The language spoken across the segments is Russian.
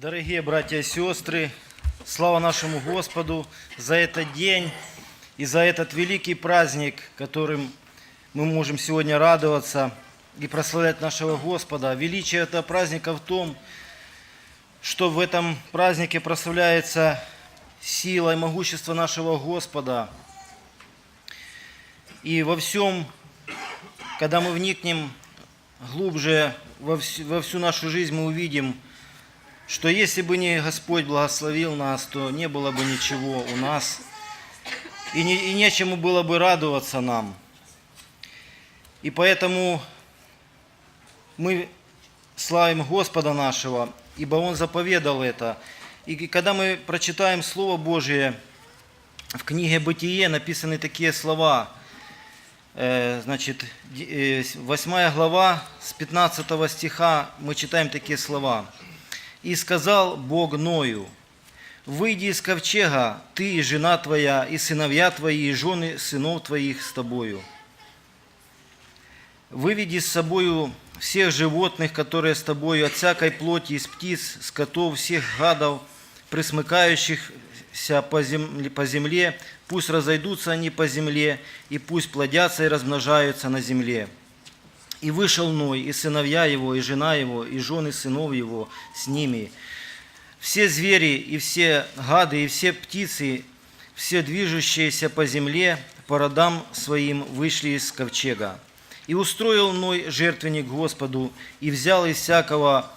Дорогие братья и сестры, слава нашему Господу за этот день и за этот великий праздник, которым мы можем сегодня радоваться и прославлять нашего Господа. Величие этого праздника в том, что в этом празднике прославляется сила и могущество нашего Господа. И во всем, когда мы вникнем глубже во всю, нашу жизнь, мы увидим, что если бы не Господь благословил нас, то не было бы ничего у нас, и, не, и нечему было бы радоваться нам. И поэтому мы славим Господа нашего, ибо Он заповедал это. И когда мы прочитаем Слово Божие, в книге «Бытие» написаны такие слова, Э, значит, 8 глава с 15 стиха мы читаем такие слова. «И сказал Бог Ною, выйди из ковчега, ты и жена твоя, и сыновья твои, и жены сынов твоих с тобою. Выведи с собою всех животных, которые с тобою, от всякой плоти, из птиц, скотов, всех гадов, присмыкающихся по земле, по земле, пусть разойдутся они по земле, и пусть плодятся и размножаются на земле. И вышел Ной, и сыновья его, и жена его, и жены сынов его с ними. Все звери, и все гады, и все птицы, все движущиеся по земле, по родам своим вышли из ковчега. И устроил Ной жертвенник Господу, и взял из всякого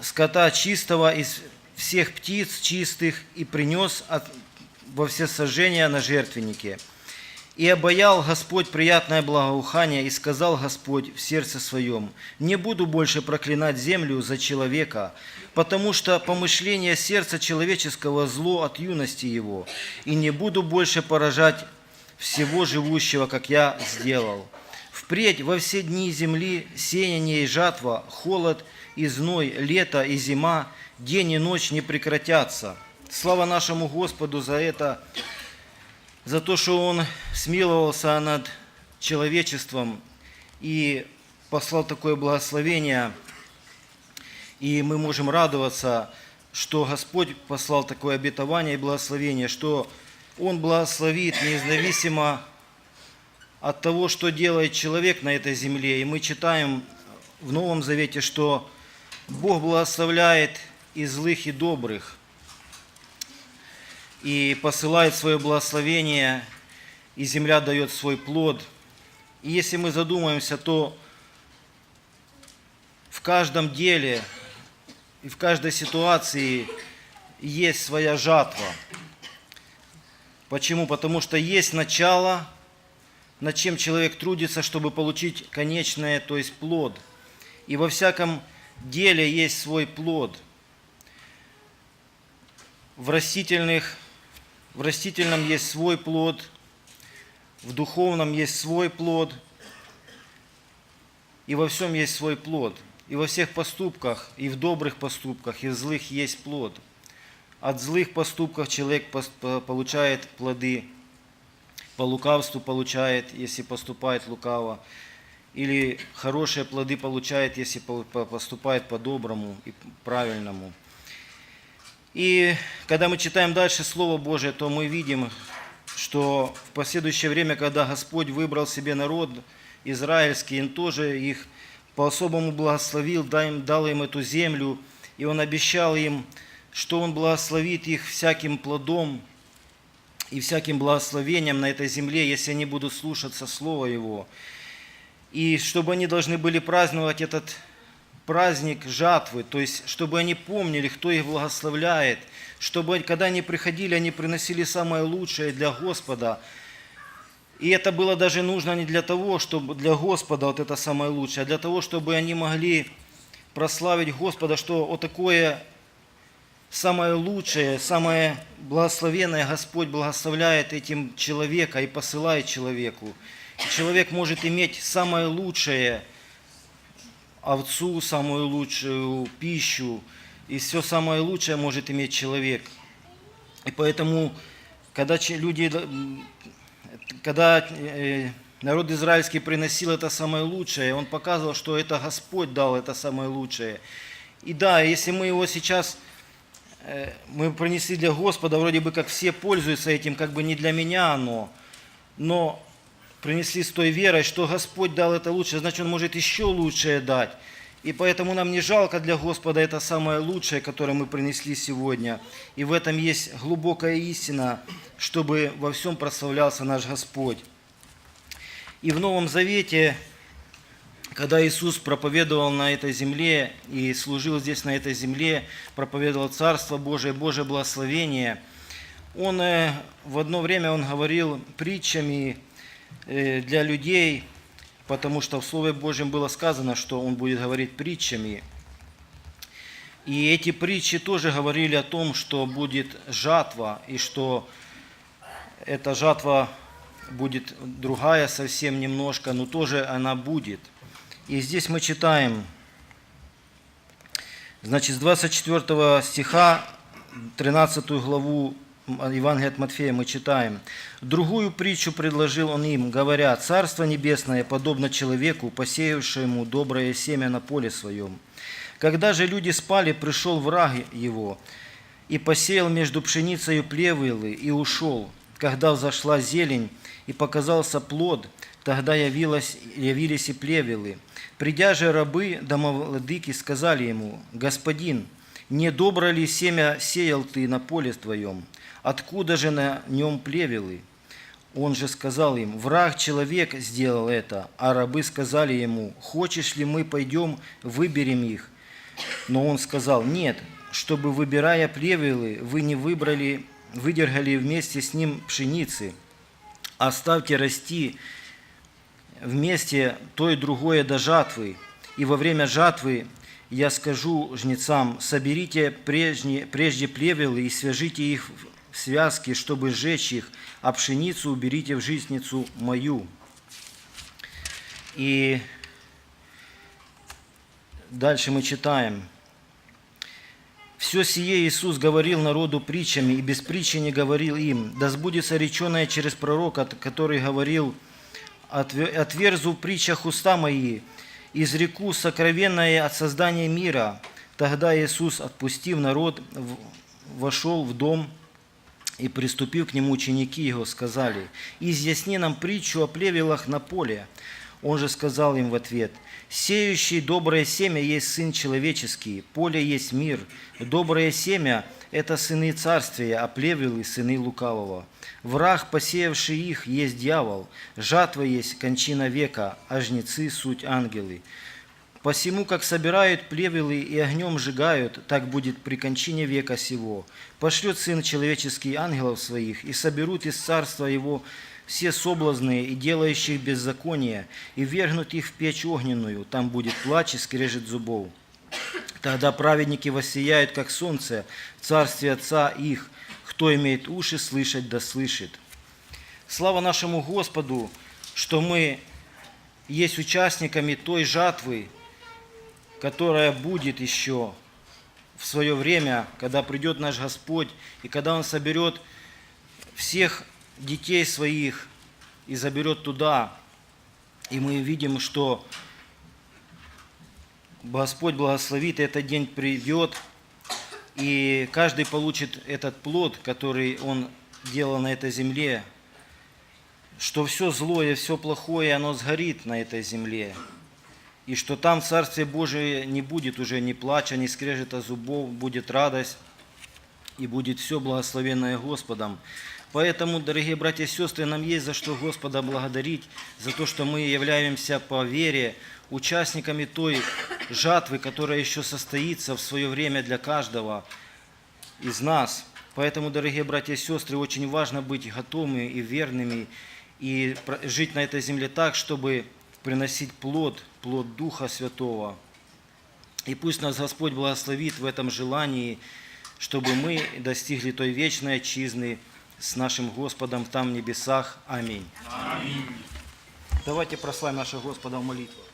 скота чистого, из всех птиц чистых, и принес от, во всесожжение на жертвеннике. И обаял Господь приятное благоухание, и сказал Господь в сердце своем, «Не буду больше проклинать землю за человека, потому что помышление сердца человеческого зло от юности его, и не буду больше поражать всего живущего, как я сделал. Впредь во все дни земли сеяние и жатва, холод и зной, лето и зима, день и ночь не прекратятся». Слава нашему Господу за это, за то, что Он смиловался над человечеством и послал такое благословение. И мы можем радоваться, что Господь послал такое обетование и благословение, что Он благословит независимо от того, что делает человек на этой земле. И мы читаем в Новом Завете, что Бог благословляет и злых, и добрых – и посылает свое благословение, и земля дает свой плод. И если мы задумаемся, то в каждом деле и в каждой ситуации есть своя жатва. Почему? Потому что есть начало, над чем человек трудится, чтобы получить конечное, то есть плод. И во всяком деле есть свой плод. В растительных в растительном есть свой плод, в духовном есть свой плод, и во всем есть свой плод. И во всех поступках, и в добрых поступках, и в злых есть плод. От злых поступков человек получает плоды, по лукавству получает, если поступает лукаво, или хорошие плоды получает, если поступает по-доброму и правильному. И когда мы читаем дальше Слово Божие, то мы видим, что в последующее время, когда Господь выбрал себе народ израильский, Он тоже их по-особому благословил, дал им эту землю, и Он обещал им, что Он благословит их всяким плодом и всяким благословением на этой земле, если они будут слушаться Слова Его. И чтобы они должны были праздновать этот праздник жатвы, то есть чтобы они помнили, кто их благословляет, чтобы когда они приходили, они приносили самое лучшее для Господа. И это было даже нужно не для того, чтобы для Господа вот это самое лучшее, а для того, чтобы они могли прославить Господа, что вот такое самое лучшее, самое благословенное Господь благословляет этим человека и посылает человеку. И человек может иметь самое лучшее – овцу, самую лучшую пищу, и все самое лучшее может иметь человек. И поэтому, когда люди, когда э, народ израильский приносил это самое лучшее, он показывал, что это Господь дал это самое лучшее. И да, если мы его сейчас э, мы принесли для Господа, вроде бы как все пользуются этим, как бы не для меня оно, но принесли с той верой, что Господь дал это лучше, значит Он может еще лучшее дать. И поэтому нам не жалко для Господа это самое лучшее, которое мы принесли сегодня. И в этом есть глубокая истина, чтобы во всем прославлялся наш Господь. И в Новом Завете, когда Иисус проповедовал на этой земле и служил здесь на этой земле, проповедовал Царство Божие, Божие благословение, Он э, в одно время Он говорил притчами для людей, потому что в Слове Божьем было сказано, что Он будет говорить притчами. И эти притчи тоже говорили о том, что будет жатва, и что эта жатва будет другая совсем немножко, но тоже она будет. И здесь мы читаем, значит, с 24 стиха 13 главу Евангелия от Матфея мы читаем. Другую притчу предложил он им, говоря, «Царство небесное подобно человеку, посеявшему доброе семя на поле своем. Когда же люди спали, пришел враг его и посеял между пшеницей плевелы и ушел. Когда взошла зелень и показался плод, тогда явилось, явились и плевелы. Придя же рабы домовладыки сказали ему, «Господин, не добро ли семя сеял ты на поле твоем? Откуда же на нем плевелы?» Он же сказал им, «Враг человек сделал это». А рабы сказали ему, «Хочешь ли мы пойдем, выберем их?» Но он сказал, «Нет, чтобы, выбирая плевелы, вы не выбрали, выдергали вместе с ним пшеницы. Оставьте расти вместе то и другое до жатвы. И во время жатвы я скажу жнецам, соберите прежние, прежде плевелы и свяжите их в связки, чтобы сжечь их, а пшеницу уберите в жизницу мою. И дальше мы читаем. Все сие Иисус говорил народу притчами, и без притчи не говорил им. Да сбудется реченое через пророка, который говорил, «Отверзу в притчах уста мои, изреку сокровенное от создания мира». Тогда Иисус, отпустив народ, вошел в дом, и приступив к нему ученики его, сказали, «Изъясни нам притчу о плевелах на поле». Он же сказал им в ответ, «Сеющий доброе семя есть Сын Человеческий, поле есть мир. Доброе семя – это сыны царствия, а плевелы – сыны лукавого. Враг, посеявший их, есть дьявол. Жатва есть кончина века, а жнецы – суть ангелы. Посему, как собирают плевелы и огнем сжигают, так будет при кончине века сего. Пошлет Сын Человеческий ангелов своих, и соберут из царства Его все соблазны и делающих беззаконие, и вергнут их в печь огненную, там будет плач и скрежет зубов. Тогда праведники воссияют, как солнце, в царстве Отца их. Кто имеет уши слышать, да слышит. Слава нашему Господу, что мы есть участниками той жатвы, которая будет еще в свое время, когда придет наш Господь, и когда Он соберет всех детей своих и заберет туда. И мы видим, что Господь благословит, и этот день придет, и каждый получит этот плод, который Он делал на этой земле, что все злое, все плохое, оно сгорит на этой земле и что там в Царстве Божие не будет уже ни плача, ни скрежета зубов, будет радость, и будет все благословенное Господом. Поэтому, дорогие братья и сестры, нам есть за что Господа благодарить, за то, что мы являемся по вере участниками той жатвы, которая еще состоится в свое время для каждого из нас. Поэтому, дорогие братья и сестры, очень важно быть готовыми и верными, и жить на этой земле так, чтобы приносить плод, плод Духа Святого. И пусть нас Господь благословит в этом желании, чтобы мы достигли той вечной отчизны с нашим Господом там в небесах. Аминь. Аминь. Давайте прославим нашего Господа в молитвах.